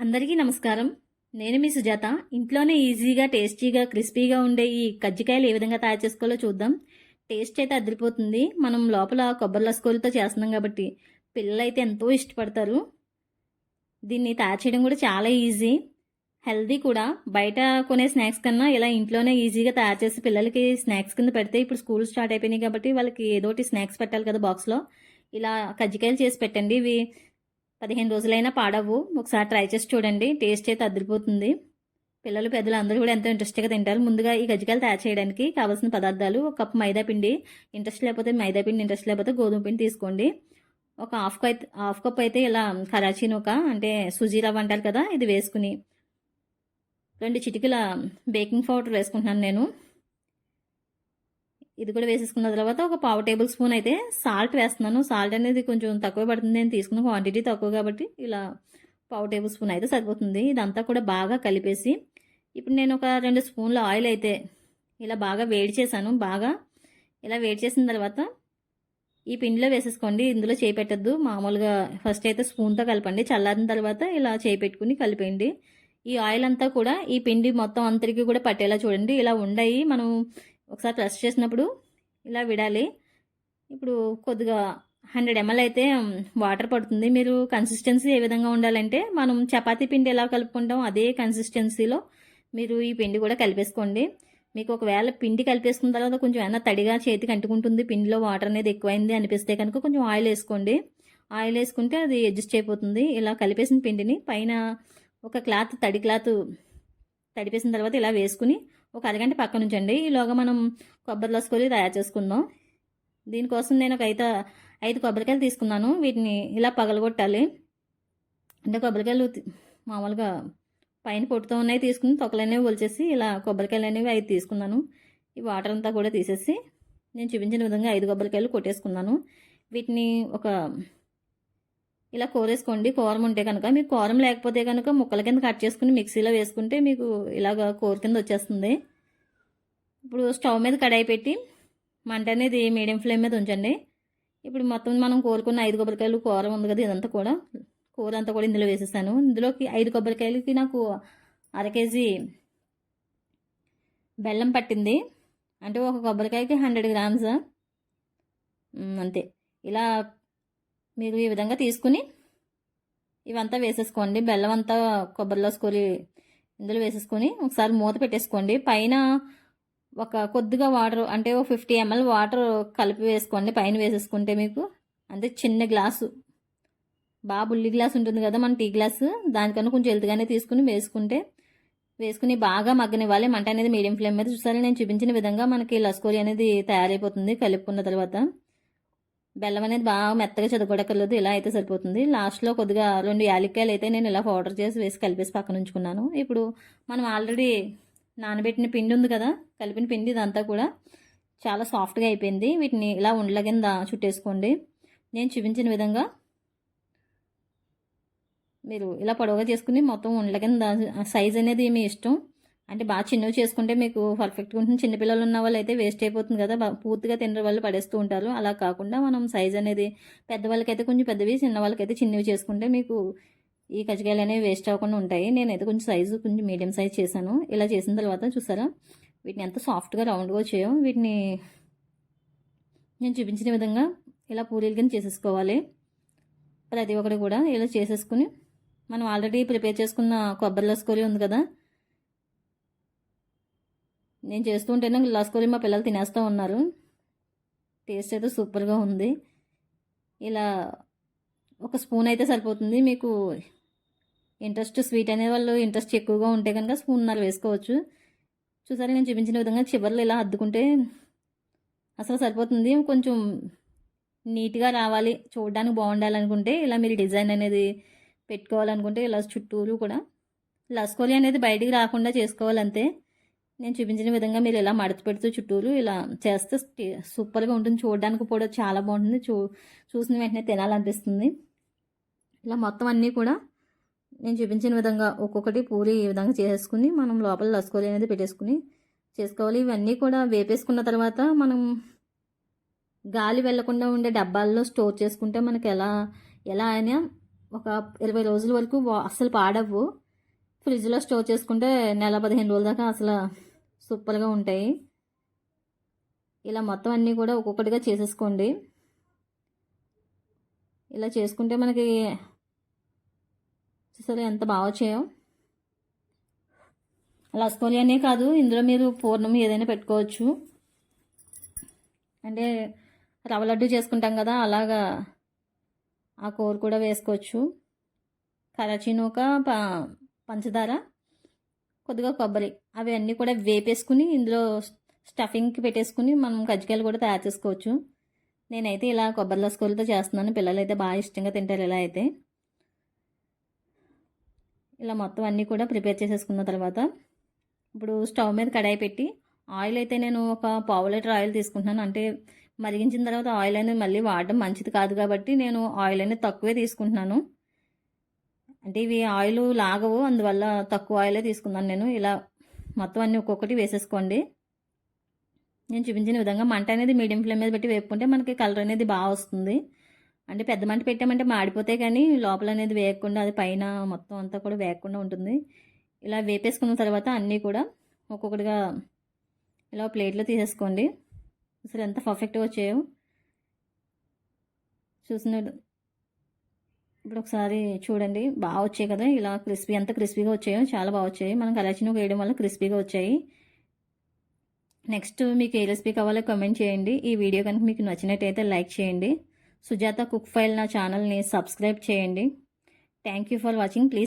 అందరికీ నమస్కారం. నేను మీ సుజాత. ఇంట్లోనే ఈజీగా టేస్టీగా క్రిస్పీగా ఉండే ఈ కజ్జికాయలు ఏ విధంగా తయారు చేసుకోవాలో చూద్దాం. టేస్ట్ అయితే అదిరిపోతుంది. మనం లోపల కొబ్బరి లస్కోలతో చేస్తున్నాం కాబట్టి పిల్లలు అయితే ఎంతో ఇష్టపడతారు. దీన్ని తయారు చేయడం కూడా చాలా ఈజీ. హెల్దీ కూడా. బయట కొనే స్నాక్స్ కన్నా ఇలా ఇంట్లోనే ఈజీగా తయారు చేసి పిల్లలకి స్నాక్స్ కింద పెడితే ఇప్పుడు స్కూల్ స్టార్ట్ అయిపోయినాయి కాబట్టి వాళ్ళకి ఏదోటి స్నాక్స్ పెట్టాలి కదా బాక్స్లో. ఇలా కజ్జికాయలు చేసి పెట్టండి. ఇవి పదిహేను రోజులైనా పాడవు. ఒకసారి ట్రై చేసి చూడండి. టేస్ట్ అయితే అదిరిపోతుంది. పిల్లలు పెద్దలు అందరూ కూడా ఎంతో ఇంట్రెస్ట్గా తింటారు. ముందుగా ఈ గజ్జికాయలు తయారు చేయడానికి కావాల్సిన పదార్థాలు ఒక కప్ మైదా పిండి ఇంట్రెస్ట్ లేకపోతే మైదా పిండి ఇంట్రెస్ట్ లేకపోతే గోధుమ పిండి తీసుకోండి. ఒక హాఫ్ కప్ హాఫ్ కప్ అయితే ఇలా కరాచీ నూక అంటే సుజీ రవ్వ అంటారు కదా ఇది వేసుకుని రెండు చిటికల బేకింగ్ పౌడర్ వేసుకుంటున్నాను నేను. ఇది కూడా వేసేసుకున్న తర్వాత ఒక పావు టేబుల్ స్పూన్ అయితే సాల్ట్ వేస్తున్నాను. సాల్ట్ అనేది కొంచెం తక్కువ పడుతుంది. నేను తీసుకున్న క్వాంటిటీ తక్కువ కాబట్టి ఇలా పావు టేబుల్ స్పూన్ అయితే సరిపోతుంది. ఇదంతా కూడా బాగా కలిపేసి ఇప్పుడు నేను ఒక రెండు స్పూన్ల ఆయిల్ అయితే ఇలా బాగా వేడి చేశాను. బాగా ఇలా వేడి చేసిన తర్వాత ఈ పిండిలో వేసేసుకోండి. ఇందులో చేయి పెట్టద్దు మామూలుగా ఫస్ట్ అయితే స్పూన్తో కలపండి. చల్లారిన తర్వాత ఇలా చేయి పెట్టుకుని కలిపేయండి. ఈ ఆయిల్ అంతా కూడా ఈ పిండి మొత్తం అంతరికి కూడా పట్టేలా చూడండి. ఇలా ఉండయి. మనం ఒకసారి ప్రెస్ చేసినప్పుడు ఇలా విడాలి. ఇప్పుడు కొద్దిగా హండ్రెడ్ ఎంఎల్ అయితే వాటర్ పడుతుంది. మీరు కన్సిస్టెన్సీ ఏ విధంగా ఉండాలంటే మనం చపాతీ పిండి ఎలా కలుపుకుంటాం అదే కన్సిస్టెన్సీలో మీరు ఈ పిండి కూడా కలిపేసుకోండి. మీకు ఒకవేళ పిండి కలిపేసుకున్న తర్వాత కొంచెం ఏమైనా తడిగా చేతికి అంటుకుంటుంది పిండిలో వాటర్ అనేది ఎక్కువైంది అనిపిస్తే కనుక కొంచెం ఆయిల్ వేసుకోండి. ఆయిల్ వేసుకుంటే అది అడ్జస్ట్ అయిపోతుంది. ఇలా కలిపేసిన పిండిని పైన ఒక క్లాత్ తడి క్లాత్ తడిపేసిన తర్వాత ఇలా వేసుకుని ఒక అరగంట పక్క నుంచండి ఈలోగా మనం కొబ్బరి లసుకొని తయారు చేసుకుందాం. దీనికోసం నేను ఒక ఐదు ఐదు కొబ్బరికాయలు తీసుకున్నాను. వీటిని ఇలా పగలగొట్టాలి. అంటే కొబ్బరికాయలు మామూలుగా పైన పొట్టుతో ఉన్నాయి తీసుకుని తొక్కలు అనేవి ఒలిచేసి ఇలా కొబ్బరికాయలు అనేవి ఐదు తీసుకున్నాను. ఈ వాటర్ అంతా కూడా తీసేసి నేను చూపించిన విధంగా ఐదు కొబ్బరికాయలు కొట్టేసుకున్నాను. వీటిని ఒక ఇలా కోరేసుకోండి. కూరం ఉంటే కనుక మీకు కూరం లేకపోతే కనుక ముక్కల కింద కట్ చేసుకుని మిక్సీలో వేసుకుంటే మీకు ఇలాగ కూర కింద వచ్చేస్తుంది. ఇప్పుడు స్టవ్ మీద కడాయి పెట్టి మంట అనేది మీడియం ఫ్లేమ్ మీద ఉంచండి. ఇప్పుడు మొత్తం మనం కోరుకున్న ఐదు కొబ్బరికాయలు కూర ఉంది కదా ఇదంతా కూడా. కూర అంతా కూడా ఇందులో వేసేసాను. ఇందులోకి ఐదు కొబ్బరికాయలకి నాకు అర కేజీ బెల్లం పట్టింది. అంటే ఒక కొబ్బరికాయకి హండ్రెడ్ గ్రామ్స్. అంతే. ఇలా మీరు ఈ విధంగా తీసుకుని ఇవంతా వేసేసుకోండి. బెల్లం అంతా కొబ్బరిలో స్కూలి ఇందులో వేసేసుకొని ఒకసారి మూత పెట్టేసుకోండి. పైన ఒక కొద్దిగా వాటర్ అంటే ఒక ఫిఫ్టీ ఎంఎల్ వాటర్ కలిపి వేసుకోండి. పైన వేసేసుకుంటే మీకు అంటే చిన్న గ్లాసు బాగా బుల్లి గ్లాస్ ఉంటుంది కదా మన టీ గ్లాసు. దానికన్నా కొంచెం ఎలుతుగానే తీసుకుని వేసుకుంటే వేసుకుని బాగా మగ్గనివ్వాలి. మంట అనేది మీడియం ఫ్లేమ్ మీద చూసారా? నేను చూపించిన విధంగా మనకి లస్కోరి అనేది తయారైపోతుంది కలుపుకున్న తర్వాత. బెల్లం అనేది బాగా మెత్తగా చదువుకోడక్కర్లేదు ఇలా అయితే సరిపోతుంది. లాస్ట్లో కొద్దిగా రెండు యాలక్కాయలు అయితే నేను ఇలా పౌడర్ చేసి వేసి కలిపేసి పక్కన ఉంచుకున్నాను. ఇప్పుడు మనం ఆల్రెడీ నానబెట్టిన పిండి ఉంది కదా కలిపిన పిండి ఇదంతా కూడా చాలా సాఫ్ట్గా అయిపోయింది. వీటిని ఇలా ఉండల కింద చుట్టేసుకోండి. నేను చూపించిన విధంగా మీరు ఇలా పొడవుగా చేసుకుని మొత్తం ఉండల కింద సైజ్ అనేది మీ ఇష్టం. అంటే బాగా చిన్నవి చేసుకుంటే మీకు పర్ఫెక్ట్గా ఉంటుంది. చిన్నపిల్లలు ఉన్న వాళ్ళు అయితే వేస్ట్ అయిపోతుంది కదా. పూర్తిగా తినడం వాళ్ళు పడేస్తూ ఉంటారు. అలా కాకుండా మనం సైజ్ అనేది పెద్దవాళ్ళకైతే కొంచెం పెద్దవి చిన్న వాళ్ళకైతే చిన్నవి చేసుకుంటే మీకు ఈ కజ్జికాయలు అనేవి వేస్ట్ అవ్వకుండా ఉంటాయి. నేనైతే కొంచెం సైజు కొంచెం మీడియం సైజ్ చేశాను. ఇలా చేసిన తర్వాత చూసారా? వీటిని ఎంత సాఫ్ట్గా రౌండ్గా వచ్చాయో వీటిని నేను చూపించిన విధంగా ఇలా పూరీలు కింద చేసేసుకోవాలి. ప్రతి ఒక్కటి కూడా ఇలా చేసేసుకుని మనం ఆల్రెడీ ప్రిపేర్ చేసుకున్న కొబ్బరి లస్కోరి ఉంది కదా నేను చేస్తుంటేనే ఉంటేనే మా పిల్లలు తినేస్తూ ఉన్నారు. టేస్ట్ అయితే సూపర్గా ఉంది. ఇలా ఒక స్పూన్ అయితే సరిపోతుంది. మీకు ఇంట్రెస్ట్ స్వీట్ అనే వాళ్ళు ఇంట్రెస్ట్ ఎక్కువగా ఉంటే కనుక స్పూన్నర వేసుకోవచ్చు. చూసారా నేను చూపించిన విధంగా చివరిలో ఇలా అద్దుకుంటే అసలు సరిపోతుంది. కొంచెం నీట్గా రావాలి. చూడడానికి బాగుండాలనుకుంటే ఇలా మీరు డిజైన్ అనేది పెట్టుకోవాలనుకుంటే ఇలా చుట్టూరు కూడా. లస్కోలి అనేది బయటికి రాకుండా చేసుకోవాలంతే. నేను చూపించిన విధంగా మీరు ఇలా మడత పెడుతూ చుట్టూరు ఇలా చేస్తే సూపర్గా ఉంటుంది. చూడడానికి కూడా చాలా బాగుంటుంది. చూ చూసిన వెంటనే తినాలనిపిస్తుంది. ఇలా మొత్తం అన్నీ కూడా నేను చూపించిన విధంగా ఒక్కొక్కటి పూరి ఈ విధంగా చేసేసుకుని మనం లోపల లస్కోలి అనేది పెట్టేసుకుని చేసుకోవాలి. ఇవన్నీ కూడా వేపేసుకున్న తర్వాత మనం గాలి వెళ్ళకుండా ఉండే డబ్బాల్లో స్టోర్ చేసుకుంటే మనకి ఎలా ఎలా అయినా ఒక ఇరవై రోజుల వరకు అసలు పాడవు ఫ్రిడ్జ్లో స్టోర్ చేసుకుంటే నెల పదిహేను రోజుల దాకా అసలు సూపర్గా ఉంటాయి. ఇలా మొత్తం అన్నీ కూడా ఒక్కొక్కటిగా చేసేసుకోండి. ఇలా చేసుకుంటే మనకి చూసారా ఎంత బాగా వచ్చాయో. లస్కోలి అనే కాదు ఇందులో మీరు పూర్ణం ఏదైనా పెట్టుకోవచ్చు. అంటే రవ్వ లడ్డు చేసుకుంటాం కదా అలాగా ఆ కూర కూడా వేసుకోవచ్చు. కరాచీ నూక ప పంచదార. కొద్దిగా కొబ్బరి అవి అన్నీ కూడా వేపేసుకుని ఇందులో స్టఫింగ్కి పెట్టేసుకుని మనం కజ్జికాయలు కూడా తయారు చేసుకోవచ్చు. నేనైతే ఇలా కొబ్బరి లస్కూలతో చేస్తున్నాను. పిల్లలు అయితే బాగా ఇష్టంగా తింటారు ఇలా అయితే. ఇలా మొత్తం అన్నీ కూడా ప్రిపేర్ చేసేసుకున్న తర్వాత ఇప్పుడు స్టవ్ మీద కడాయి పెట్టి ఆయిల్ అయితే నేను ఒక పావు లీటర్ ఆయిల్ తీసుకుంటున్నాను. అంటే మరిగించిన తర్వాత ఆయిల్ అనేది మళ్ళీ వాడడం మంచిది కాదు కాబట్టి నేను ఆయిల్ అనేది తక్కువే తీసుకుంటున్నాను. అంటే ఇవి ఆయిల్ లాగవు అందువల్ల తక్కువ ఆయిలే తీసుకున్నాను నేను. ఇలా మొత్తం అన్నీ ఒక్కొక్కటి వేసేసుకోండి. నేను చూపించిన విధంగా మంట అనేది మీడియం ఫ్లేమ్ మీద పెట్టి వేపుకుంటే మనకి కలర్ అనేది బాగా వస్తుంది. అంటే పెద్ద మంట పెట్టామంటే మాడిపోతే కానీ లోపల అనేది వేయకుండా అది పైన మొత్తం అంతా కూడా వేయకుండా ఉంటుంది. ఇలా వేపేసుకున్న తర్వాత అన్నీ కూడా ఒక్కొక్కటిగా ఇలా ప్లేట్లో తీసేసుకోండి. అసలు ఎంత పర్ఫెక్ట్గా వచ్చాయో. చూసినట్టు ఇప్పుడు ఒకసారి చూడండి. బాగా వచ్చాయి కదా. ఇలా క్రిస్పీ ఎంత క్రిస్పీగా వచ్చాయో చాలా బాగా వచ్చాయి మనం కలాచినో వేయడం వల్ల క్రిస్పీగా వచ్చాయి. నెక్స్ట్ మీకు ఏ రెసిపీ కావాలో కామెంట్ చేయండి. ఈ వీడియో కనుక మీకు నచ్చినట్టయితే లైక్ చేయండి. సుజాత కుక్ ఫైల్ నా ఛానల్ని సబ్స్క్రైబ్ చేయండి. Thank you for watching. Please